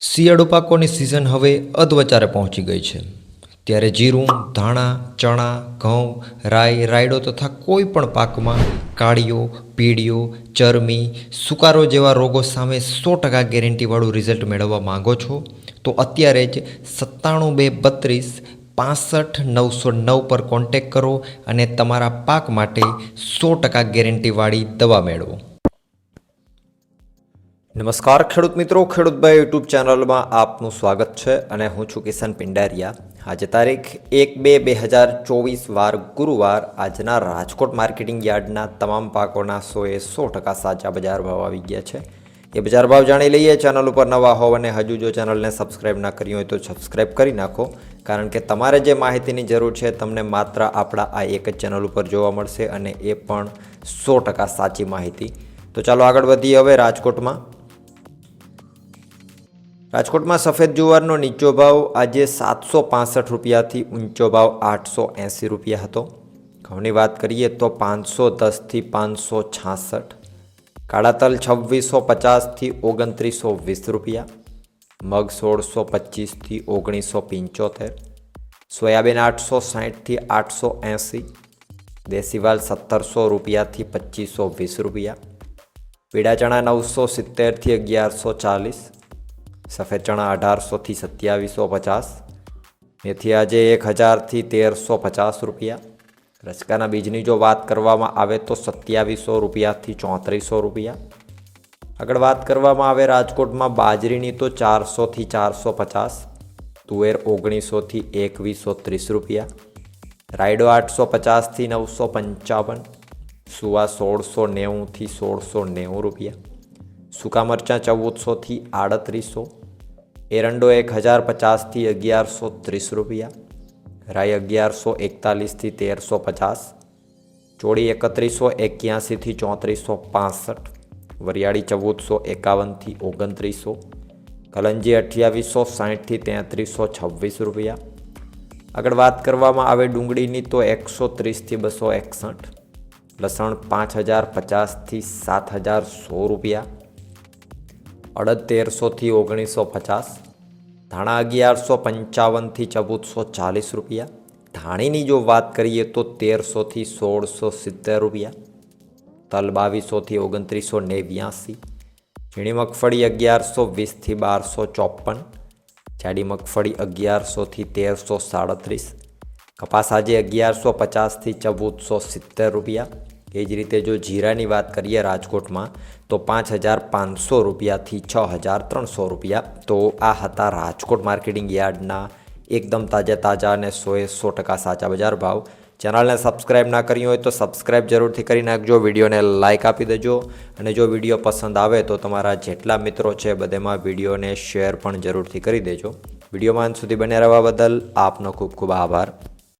શિયાળુ પાકોની સિઝન હવે અધવચારે પહોંચી ગઈ છે. ત્યારે જીરું, ધાણા, ચણા, ઘઉં, રાઈ, રાયડો તથા કોઈ પણ પાકમાં કાળીઓ, પીળીઓ, ચરમી, સુકારો જેવા રોગો સામે સો ટકા ગેરંટીવાળું રિઝલ્ટ મેળવવા માંગો છો, તો અત્યારે જ સત્તાણું બે બત્રીસ પાસઠ નવસો નવ પર કોન્ટેક કરો અને તમારા પાક માટે સો ટકા ગેરંટીવાળી દવા મેળવો. નમસ્કાર, ખેડૂત મિત્રો. ખેડૂતભાઈ યુટ્યુબ ચેનલમાં આપનું સ્વાગત છે અને હું છું કિશન પિંડારિયા. આજે તારીખ એક બે બે હજાર ચોવીસ વાર ગુરુવાર આજના રાજકોટ માર્કેટિંગ યાર્ડના તમામ પાકોના સોએ સો ટકા સાચા બજાર ભાવ આવી ગયા છે. એ બજાર ભાવ જાણી લઈએ. ચેનલ ઉપર નવા હોવ અને હજુ જો ચેનલને સબસ્ક્રાઈબ ના કરી હોય તો સબસ્ક્રાઈબ કરી નાખો, કારણ કે તમારે જે માહિતીની જરૂર છે તમને માત્ર આપણા આ એક જ ચેનલ ઉપર જોવા મળશે અને એ પણ સો ટકા સાચી માહિતી. તો ચાલો આગળ વધીએ હવે રાજકોટમાં. રાજકોટમાં સફેદ જુવારનો નીચો ભાવ આજે સાતસો પાસઠ રૂપિયાથી ઊંચો ભાવ આઠસો એંસી રૂપિયા હતો. ઘઉંની વાત કરીએ તો પાંચસો દસથી પાંચસો છાસઠ. કાળા તલ છવ્વીસો પચાસથી ઓગણત્રીસો વીસ રૂપિયા. મગ સોળસો પચીસથી ઓગણીસો પંચોતેર. સોયાબીન આઠસો સાહીઠથી આઠસો એંસી. દેશીવાલ સત્તરસો રૂપિયાથી પચીસો વીસ રૂપિયા. પીડા ચણા નવસો સિત્તેરથી અગિયારસો ચાલીસ. સફેદ ચણા અઢારસોથી સત્યાવીસો પચાસ મેથી આજે એક હજારથી તેરસો પચાસ રૂપિયા. રચકાના બીજની જો વાત કરવામાં આવે તો સત્યાવીસો રૂપિયાથી ચોત્રીસો રૂપિયા. આગળ વાત કરવામાં આવે રાજકોટમાં બાજરીની તો ચારસોથી ચારસો પચાસ, તુવેર ઓગણીસોથી એકવીસો ત્રીસ રૂપિયા, રાયડો આઠસો પચાસથી નવસો પંચાવન, સુવા સોળસો નેવુંથી સોળસો નેવું રૂપિયા. સૂકા મરચાં ચૌદસોથી આડત્રીસો, એરંડો એક હજાર પચાસથી અગિયારસો ત્રીસ રૂપિયા, રાઈ અગિયારસો એકતાલીસથી તેરસો પચાસ, ચોળી એકત્રીસો એક્યાસીથી ચોત્રીસો પાસઠ, વરિયાળી ચૌદસો એકાવનથી ઓગણત્રીસો, કલંજી અઠ્યાવીસો સાહીઠથી તેત્રીસો છવ્વીસ રૂપિયા. આગળ વાત કરવામાં આવે ડુંગળીની તો એકસો ત્રીસથી બસો એકસઠ, લસણ પાંચ હજાર પચાસથી સાત હજાર સો રૂપિયા અડદ તેરસોથી ઓગણીસો પચાસ, ધાણા અગિયારસો પંચાવનથી ચૌદસો ચાલીસ રૂપિયા, ધાણીની જો વાત કરીએ તો તેરસોથી સોળસો સિત્તેર રૂપિયા, તલ બાવીસોથી ઓગણત્રીસો નેવ્યાસી, ઝીણી મગફળી અગિયારસો વીસથી બારસો ચોપન, જાડી મગફળી અગિયારસોથી તેરસો સાડત્રીસ, કપાસ આજે અગિયારસો પચાસથી ચૌદસો સિત્તેર રૂપિયા એ જ રીતે જો જીરાની વાત કરીએ રાજકોટમાં, તો પાંચ હજાર પાંચસો રૂપિયાથી છ હજાર ત્રણસો રૂપિયા. તો આ હતા રાજકોટ માર્કેટિંગ યાર્ડના એકદમ તાજા તાજા અને સોએ સો ટકા સાચા બજાર ભાવ. ચેનલને સબસ્ક્રાઇબ ના કરી હોય તો સબસ્ક્રાઇબ જરૂરથી કરી નાખજો, વિડીયોને લાઇક આપી દેજો. અને જો વીડિયો પસંદ આવે તો તમારા જેટલા મિત્રો છે બધેમાં વિડીયોને શેર પણ જરૂરથી કરી દેજો. વિડીયોમાં સુધી બને રહેવા બદલ આપનો ખૂબ ખૂબ આભાર.